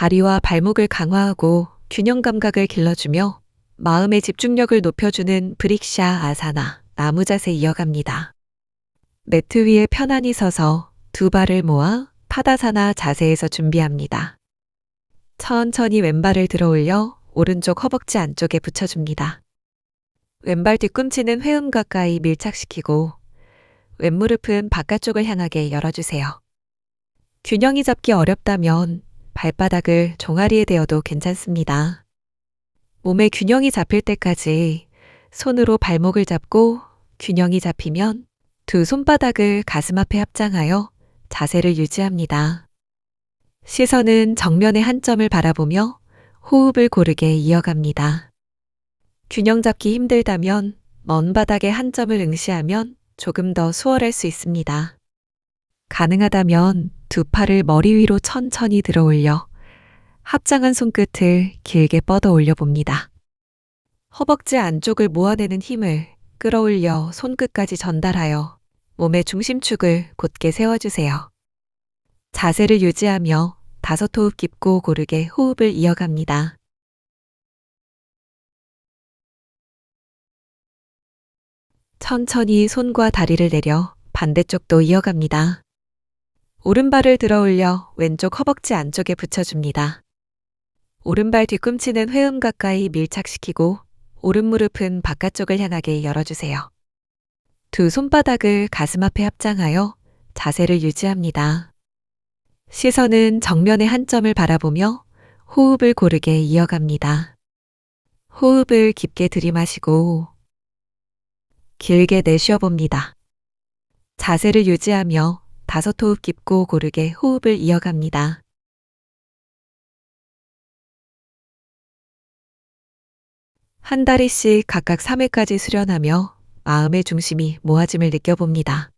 다리와 발목을 강화하고 균형 감각을 길러주며 마음의 집중력을 높여주는 브릭샤 아사나 나무 자세 이어갑니다. 매트 위에 편안히 서서 두 발을 모아 파다사나 자세에서 준비합니다. 천천히 왼발을 들어 올려 오른쪽 허벅지 안쪽에 붙여줍니다. 왼발 뒤꿈치는 회음 가까이 밀착시키고 왼무릎은 바깥쪽을 향하게 열어주세요. 균형이 잡기 어렵다면 발바닥을 종아리에 대어도 괜찮습니다. 몸의 균형이 잡힐 때까지 손으로 발목을 잡고 균형이 잡히면 두 손바닥을 가슴 앞에 합장하여 자세를 유지합니다. 시선은 정면의 한 점을 바라보며 호흡을 고르게 이어갑니다. 균형 잡기 힘들다면 먼 바닥의 한 점을 응시하면 조금 더 수월할 수 있습니다. 가능하다면 두 팔을 머리 위로 천천히 들어 올려 합장한 손끝을 길게 뻗어 올려 봅니다. 허벅지 안쪽을 모아내는 힘을 끌어올려 손끝까지 전달하여 몸의 중심축을 곧게 세워주세요. 자세를 유지하며 다섯 호흡 깊고 고르게 호흡을 이어갑니다. 천천히 손과 다리를 내려 반대쪽도 이어갑니다. 오른발을 들어 올려 왼쪽 허벅지 안쪽에 붙여줍니다. 오른발 뒤꿈치는 회음 가까이 밀착시키고 오른 무릎은 바깥쪽을 향하게 열어주세요. 두 손바닥을 가슴 앞에 합장하여 자세를 유지합니다. 시선은 정면의 한 점을 바라보며 호흡을 고르게 이어갑니다. 호흡을 깊게 들이마시고 길게 내쉬어 봅니다. 자세를 유지하며 다섯 호흡 깊고 고르게 호흡을 이어갑니다. 한 다리씩 각각 3회까지 수련하며 마음의 중심이 모아짐을 느껴봅니다.